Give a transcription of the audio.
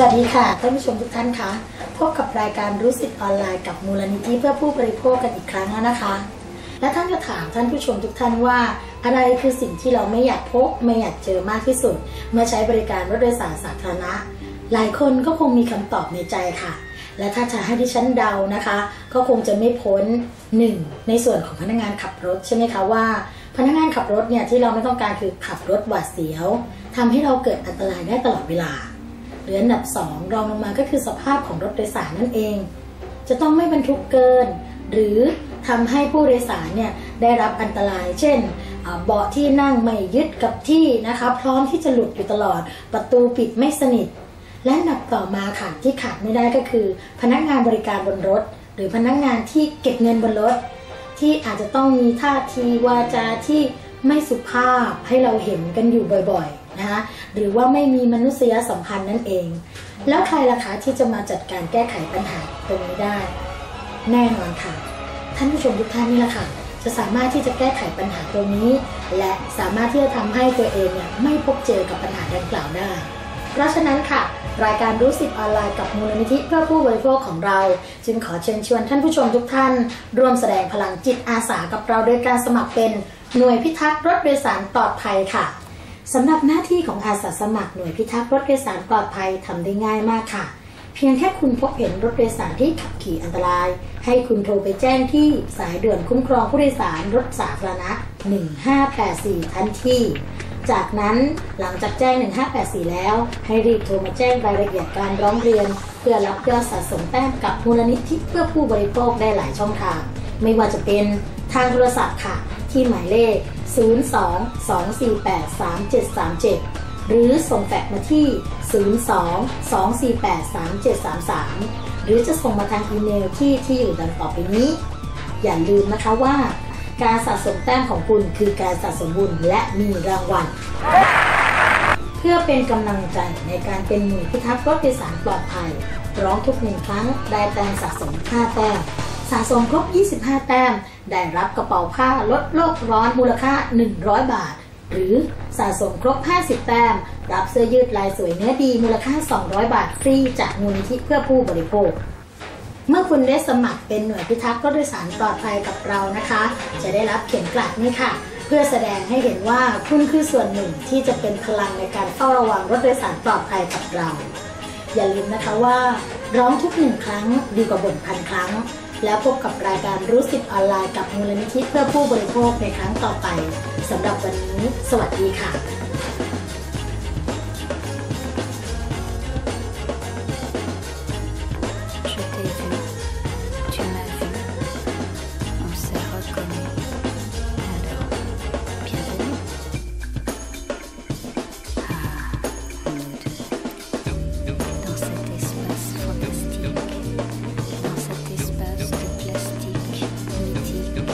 วัสดีค่ะท่านผู้ชมทุกท่านคะพบกับรายการรู้สิทธิ์ออนไลน์กับมูลนิธิเพื่อผู้บริโภคกันอีกครั้งแล้วนะคะ และท่านจะถามท่านผู้ชมทุกท่านว่า อะไรคือสิ่งที่เราไม่อยากพบไม่อยากเจอมากที่สุด เมื่อใช้บริการรถโดยสารสาธารณะ หลายคนก็คงมีคำตอบในใจค่ะ และถ้าจะให้ดิฉันเดานะคะ ก็คงจะไม่พ้นหนึ่งในส่วนของพนักงานขับรถใช่ไหมคะว่า พนักงานขับรถเนี่ยที่เราไม่ต้องการคือขับรถหวาดเสียวทำให้เราเกิดอันตรายได้ตลอดเวลา รืออันดับ 2 รองลงมาก็คือสภาพของรถโดยสารนั่นเอง จะต้องไม่บรรทุกเกิน หรือทำให้ผู้โดยสารเนี่ยได้รับอันตราย เช่นเบาะที่นั่งไม่ยึดกับที่นะคะพร้อมที่จะหลุดอยู่ตลอด ประตูปิดไม่สนิท และอันดับต่อมาค่ะที่ขาดไม่ได้ก็คือ พนักงานบริการบนรถ หรือพนักงานที่เก็บเงินบนรถ ที่อาจจะต้องมีท่าทีวาจาที่ไม่สุภาพให้เราเห็นกันอยู่บ่อยๆ นะคะหรือว่าไม่มีมนุษยสัมพันธ์นั่นเอง แล้วใครล่ะคะที่จะมาจัดการแก้ไขปัญหาตรงนี้ได้ แน่นอนค่ะ ท่านผู้ชมทุกท่านนี่แหละค่ะ จะสามารถที่จะแก้ไขปัญหาตรงนี้ และสามารถที่จะทำให้ตัวเองเนี่ยไม่พบเจอกับปัญหาดังกล่าวได้ เพราะฉะนั้นค่ะรายการรู้สิทธิ์ออนไลน์กับมูลนิธิเพื่อผู้บริโภคของเรา จึงขอเชิญชวนท่านผู้ชมทุกท่าน ร่วมแสดงพลังจิตอาสากับเราโดยการสมัครเป็นหน่วยพิทักษ์รถโดยสารปลอดภัยค่ะ สำหรับหน้าที่ของอาสาสมัครหน่วยพิทักษ์รถโดยสารปลอดภัยทำได้ง่ายมากค่ะ เพียงแค่คุณพบเห็นรถโดยสารที่ขับขี่อันตราย ให้คุณโทรไปแจ้งที่สายด่วนคุ้มครองผู้โดยสารรถสาธารณะ 1584 ทันทีจากนั้นหลังจากแจ้ง 1584 แล้ว ให้รีบโทรมาแจ้งรายละเอียดการร้องเรียน เพื่อรับยอดสะสมแต้มกับมูลนิธิเพื่อผู้บริโภคได้หลายช่องทาง ไม่ว่าจะเป็นทางโทรศัพท์ค่ะ ที่หมายเลข 02-248-3737 หรือส่งแฟกซ์มาที่ 02-248-3733 หรือจะส่งมาทางอีเมลที่ที่อยู่ดังต่อไปนี้ อย่าลืมนะคะว่า การสะสมแต้มของคุณคือการสะสมบุญและมีรางวัล เพื่อเป็นกำลังใจในการเป็นหน่วยพิทักษ์รถโดยสารปลอดภัย ร้องทุกหนึ่งครั้งได้แต้มสะสม 5 แต้ม สะสมครบ 25 แต้ม ได้รับกระเป๋าผ้าลดโลกร้อนมูลค่า 100 บาท หรือสะสมครบ 50 แต้ม รับเสื้อยืดลายสวยเนื้อดีมูลค่า 200 บาทฟรีจากมูลนิธิเพื่อผู้บริโภค เมื่อคุณได้สมัครเป็นหน่วยพิทักษ์รถโดยสารปลอดภัยกับเรานะคะ จะได้รับเข็มกลัดนี่ค่ะเพื่อแสดงให้เห็นว่าคุณคือส่วนหนึ่งที่จะเป็นพลังในการเฝ้าระวังรถโดยสารปลอดภัยกับเรา อย่าลืมนะคะว่า ร้องทุกหนึ่งครั้งดีกว่าบ่นพันครั้ง แล้วพบกับรายการรู้สิทธิ์ออนไลน์กับมูลนิธิเพื่อผู้บริโภคในครั้งต่อไปสำหรับวันนี้ สวัสดีค่ะ